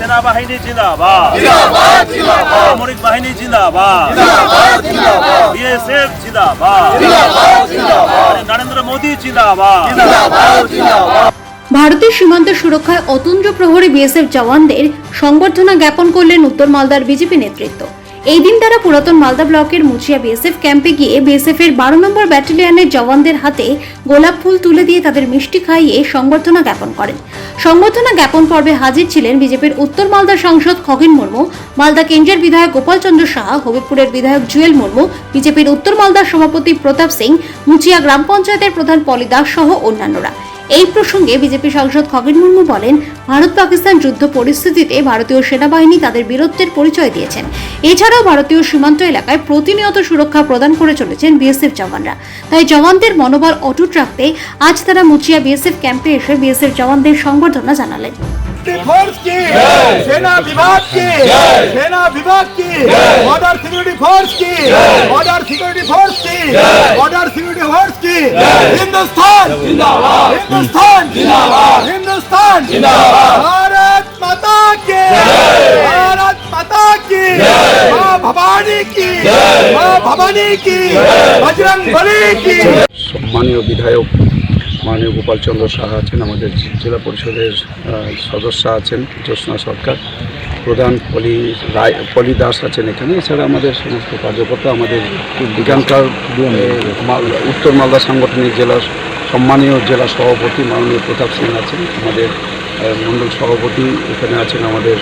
সেনাবাহিনী জিন্দাবাদ। সামরিক বাহিনী জিন্দাবাদ। বিএসএফ জিন্দাবাদ। নরেন্দ্র মোদী জিন্দাবাদ। ভারতের সীমান্ত সুরক্ষায় অতুন্দ্র প্রহরী বিএসএফ জওয়ানদের সংবর্ধনা জ্ঞাপন করলেন উত্তর মালদার বিজেপি নেতৃত্ব। এই দিন তারা পুরাতন মালদা ব্লকের মুচিয়া বিএসএফ ক্যাম্পে গিয়ে বিএসএফ এর বারো নম্বর ব্যাটালিয়নের জওয়ানদের হাতে গোলাপ ফুল তুলে দিয়ে তাদের মিষ্টি খাইয়ে সংবর্ধনা জ্ঞাপন করেন। সংবর্ধনা জ্ঞাপন পর্বে হাজির ছিলেন বিজেপির উত্তর মালদা সাংসদ খগেন মুর্মু, মালদা কেন্দ্রের বিধায়ক গোপাল চন্দ্র সাহা হবিপুরের বিধায়ক জুয়েল মুর্মু, বিজেপির উত্তর মালদার সভাপতি প্রতাপ সিং, মুচিয়া গ্রাম পঞ্চায়েতের প্রধান পলি দাস সহ অন্যান্যরা। এই প্রসঙ্গে বিজেপি সাংসদ খগেন মুর্মু বলেন, ভারত পাকিস্তান যুদ্ধ পরিস্থিতিতে ভারতীয় সেনাবাহিনী তাদের বীরত্বের পরিচয় দিয়েছেন। এছাড়াও ভারতীয় সীমান্ত এলাকায় প্রতিনিয়ত সুরক্ষা প্রদান করে চলেছেন বিএসএফ জওয়ানরা। তাই জওয়ানদের মনোবল অটুট রাখতে আজ তারা মুচিয়া বিএসএফ ক্যাম্পে এসে বিএসএফ জওয়ানদের সংবর্ধনা জানালেন सिक्योरिटी फोर्स की सेना विभाग की सेना विभाग की बॉर्डर सिक्योरिटी फोर्स की बॉर्डर सिक्योरिटी फोर्स की बॉर्डर सिक्योरिटी फोर्स की हिंदुस्तान जिंदाबाद हिंदुस्तान जिंदाबाद हिंदुस्तान जिंदाबाद भारत माता की भारत माता की माँ भवानी की माँ भवानी की बजरंग बली की সম্মানীয় বিধায়ক মাননীয় গোপালচন্দ্র সাহা আছেন আমাদের জেলা পরিষদের সদস্য আছেন জ্যোৎস্না সরকার প্রধান পলি রায় পলি দাস আছেন এখানে। এছাড়া আমাদের সমস্ত কার্যকর্তা আমাদের এখানকার মাল- উত্তর মালদা সাংগঠনিক জেলার সম্মানীয় জেলা সভাপতি মাননীয় প্রতাপ সিং আছেন আমাদের মণ্ডল সভাপতি এখানে আছেন আমাদের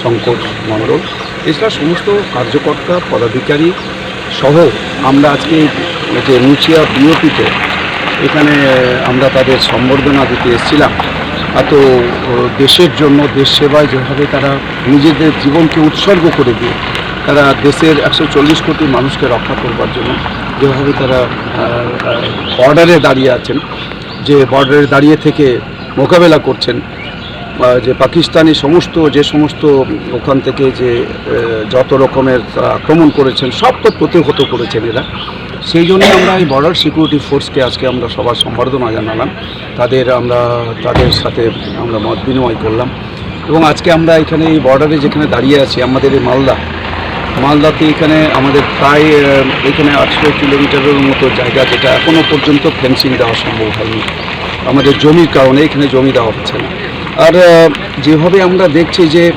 শঙ্কর মণ্ডল। এছাড়া সমস্ত কার্যকর্তা পদাধিকারী সহ আমরা আজকে এই যে মুচিয়া বিওপিতে এখানে আমরা তাদের সম্বর্ধনা দিতে এসেছিলাম। এত দেশের জন্য, দেশ সেবায় যেভাবে তারা নিজেদের জীবনকে উৎসর্গ করে দিয়ে, তারা দেশের একশো চল্লিশ কোটি মানুষকে রক্ষা করবার জন্য যেভাবে তারা বর্ডারে দাঁড়িয়ে আছেন, যে বর্ডারে দাঁড়িয়ে থেকে মোকাবেলা করছেন যে পাকিস্তানি সমস্ত, যে সমস্ত ওখান থেকে যে যত রকমের আক্রমণ করেছেন, সব তো প্রতিহত করেছেন এরা। সেই জন্য আমরা এই বর্ডার সিকিউরিটি ফোর্সকে আজকে আমরা সবার সম্বর্ধনা জানালাম। তাদের আমরা, তাদের সাথে আমরা মত বিনিময় করলাম। এবং আজকে আমরা এখানে এই বর্ডারে যেখানে দাঁড়িয়ে আছি, আমাদের এই মালদা, মালদাতে এখানে আমাদের প্রায় এখানে আটশো কিলোমিটারের মতো জায়গা যেটা এখনও পর্যন্ত ফেন্সিং দেওয়া সম্ভব হয়নি। আমাদের জমির কারণে এখানে জমি দেওয়া হচ্ছে না। আর যেভাবে আমরা দেখছি যে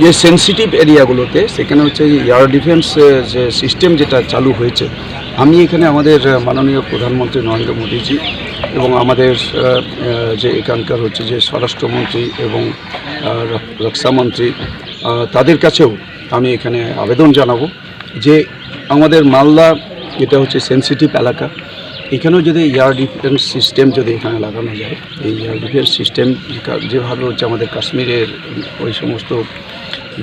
যে সেন্সিটিভ এরিয়াগুলোতে সেখানে হচ্ছে এয়ার ডিফেন্স যে সিস্টেম যেটা চালু হয়েছে, আমি এখানে আমাদের মাননীয় প্রধানমন্ত্রী নরেন্দ্র মোদীজি এবং আমাদের যে এখানকার হচ্ছে যে স্বরাষ্ট্রমন্ত্রী এবং রক্ষামন্ত্রী তাদের কাছেও আমি এখানে আবেদন জানাব যে আমাদের মালদা, এটা হচ্ছে সেন্সিটিভ এলাকা। এখানেও যদি এয়ার ডিফেন্স সিস্টেম যদি এখানে লাগানো যায়, এই এয়ার ডিফেন্স সিস্টেম যেভাবে হচ্ছে আমাদের কাশ্মীরের ওই সমস্ত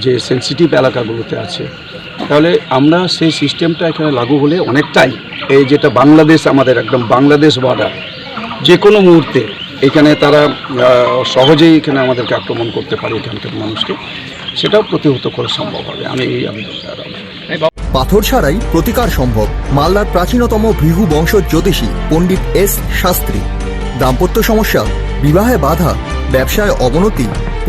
যে সেন্সিটিভ এলাকাগুলোতে আছে। তাহলে আমরা সেই সিস্টেমটা এখানে লাগু হলে অনেকটাই এই যেটা বাংলাদেশ, আমাদের একদম বাংলাদেশ বর্ডার যে কোনো মুহূর্তে এখানে তারা সহজেই এখানে আমাদেরকে আক্রমণ করতে পারে এখানকার মানুষকে। সেটাও প্রতিহত করা সম্ভব হবে। আমি এই আবেদনটা রাখব। পাথর ছাড়াই প্রতিকার সম্ভব। মালদার প্রাচীনতম ভৃহু বংশ জ্যোতিষী পণ্ডিত এস শাস্ত্রী। দাম্পত্য সমস্যা, বিবাহে বাধা, ব্যবসায় অবনতি